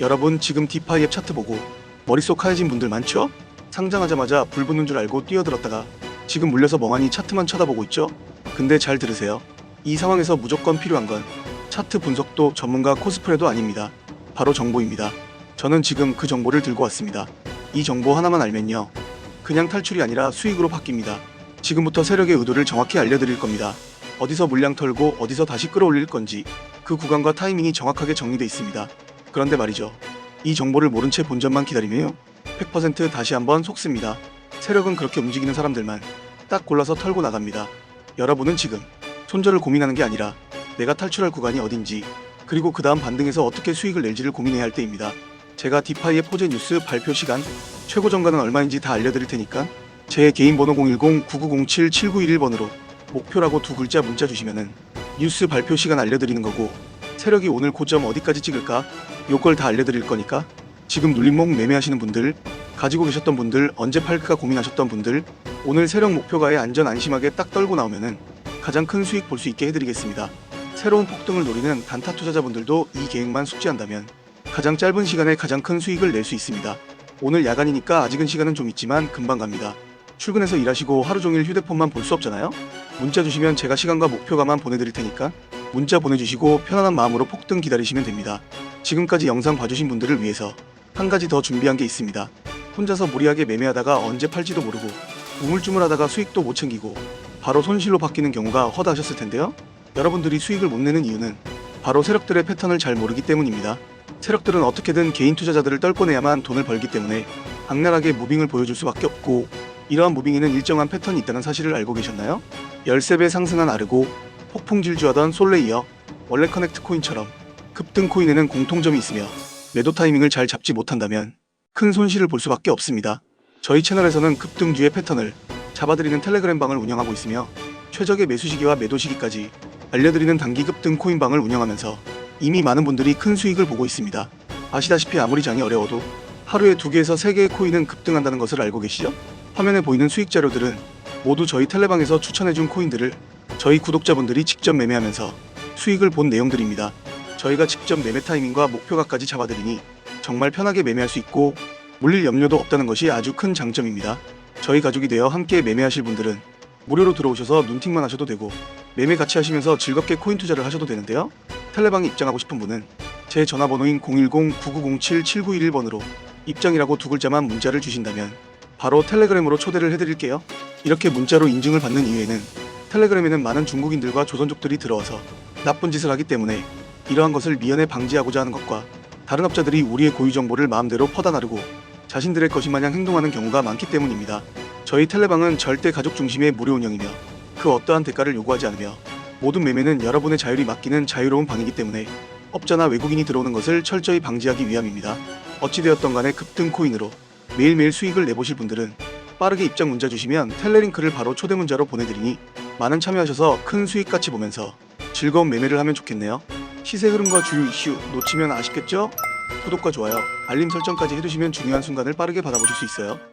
여러분 지금 디파이 앱 차트 보고 머릿속 하얘진 분들 많죠? 상장하자마자 불 붙는 줄 알고 뛰어들었다가 지금 물려서 멍하니 차트만 쳐다보고 있죠? 근데 잘 들으세요. 이 상황에서 무조건 필요한 건 차트 분석도 전문가 코스프레도 아닙니다. 바로 정보입니다. 저는 지금 그 정보를 들고 왔습니다. 이 정보 하나만 알면요. 그냥 탈출이 아니라 수익으로 바뀝니다. 지금부터 세력의 의도를 정확히 알려드릴 겁니다. 어디서 물량 털고 어디서 다시 끌어올릴 건지 그 구간과 타이밍이 정확하게 정리돼 있습니다. 그런데 말이죠. 이 정보를 모른 채 본전만 기다리면요. 100% 다시 한번 속습니다. 세력은 그렇게 움직이는 사람들만 딱 골라서 털고 나갑니다. 여러분은 지금 손절을 고민하는 게 아니라 내가 탈출할 구간이 어딘지 그리고 그 다음 반등에서 어떻게 수익을 낼지를 고민해야 할 때입니다. 제가 디파이의 포제 뉴스 발표 시간, 최고 정가는 얼마인지 다 알려드릴 테니까 제 개인 번호 010-9907-7911번으로 목표라고 두 글자 문자 주시면은 뉴스 발표 시간 알려드리는 거고 세력이 오늘 고점 어디까지 찍을까 요걸 다 알려드릴 거니까 지금 눌림목 매매하시는 분들 가지고 계셨던 분들 언제 팔까 고민하셨던 분들 오늘 세력 목표가에 안전 안심하게 딱 떨고 나오면은 가장 큰 수익 볼 수 있게 해드리겠습니다. 새로운 폭등을 노리는 단타 투자자분들도 이 계획만 숙지한다면 가장 짧은 시간에 가장 큰 수익을 낼 수 있습니다. 오늘 야간이니까 아직은 시간은 좀 있지만 금방 갑니다. 출근해서 일하시고 하루 종일 휴대폰만 볼 수 없잖아요? 문자 주시면 제가 시간과 목표가만 보내드릴 테니까 문자 보내주시고 편안한 마음으로 폭등 기다리시면 됩니다. 지금까지 영상 봐주신 분들을 위해서 한 가지 더 준비한 게 있습니다. 혼자서 무리하게 매매하다가 언제 팔지도 모르고 우물쭈물하다가 수익도 못 챙기고 바로 손실로 바뀌는 경우가 허다하셨을 텐데요. 여러분들이 수익을 못 내는 이유는 바로 세력들의 패턴을 잘 모르기 때문입니다. 세력들은 어떻게든 개인 투자자들을 떨궈내야만 돈을 벌기 때문에 악랄하게 무빙을 보여줄 수밖에 없고 이러한 무빙에는 일정한 패턴이 있다는 사실을 알고 계셨나요? 13배 상승한 아르고 폭풍 질주하던 솔레이어 원래 커넥트 코인처럼 급등 코인에는 공통점이 있으며 매도 타이밍을 잘 잡지 못한다면 큰 손실을 볼 수밖에 없습니다. 저희 채널에서는 급등주의 패턴을 잡아드리는 텔레그램 방을 운영하고 있으며 최적의 매수 시기와 매도 시기까지 알려드리는 단기 급등 코인 방을 운영하면서 이미 많은 분들이 큰 수익을 보고 있습니다. 아시다시피 아무리 장이 어려워도 하루에 두 개에서 세 개의 코인은 급등한다는 것을 알고 계시죠? 화면에 보이는 수익 자료들은 모두 저희 텔레방에서 추천해준 코인들을 저희 구독자분들이 직접 매매하면서 수익을 본 내용들입니다. 저희가 직접 매매 타이밍과 목표가까지 잡아드리니 정말 편하게 매매할 수 있고 물릴 염려도 없다는 것이 아주 큰 장점입니다. 저희 가족이 되어 함께 매매하실 분들은 무료로 들어오셔서 눈팅만 하셔도 되고 매매 같이 하시면서 즐겁게 코인 투자를 하셔도 되는데요. 텔레방에 입장하고 싶은 분은 제 전화번호인 010-9907-7911번으로 입장이라고 두 글자만 문자를 주신다면 바로 텔레그램으로 초대를 해드릴게요. 이렇게 문자로 인증을 받는 이유에는 텔레그램에는 많은 중국인들과 조선족들이 들어와서 나쁜 짓을 하기 때문에 이러한 것을 미연에 방지하고자 하는 것과 다른 업자들이 우리의 고유 정보를 마음대로 퍼다 나르고 자신들의 것이 마냥 행동하는 경우가 많기 때문입니다. 저희 텔레방은 절대 가족 중심의 무료 운영이며 그 어떠한 대가를 요구하지 않으며 모든 매매는 여러분의 자율이 맡기는 자유로운 방이기 때문에 업자나 외국인이 들어오는 것을 철저히 방지하기 위함입니다. 어찌되었던 간에 급등 코인으로 매일매일 수익을 내보실 분들은 빠르게 입장 문자 주시면 텔레링크를 바로 초대 문자로 보내드리니 많은 참여하셔서 큰 수익 같이 보면서 즐거운 매매를 하면 좋겠네요. 시세 흐름과 주요 이슈 놓치면 아쉽겠죠? 구독과 좋아요, 알림 설정까지 해두시면 중요한 순간을 빠르게 받아보실 수 있어요.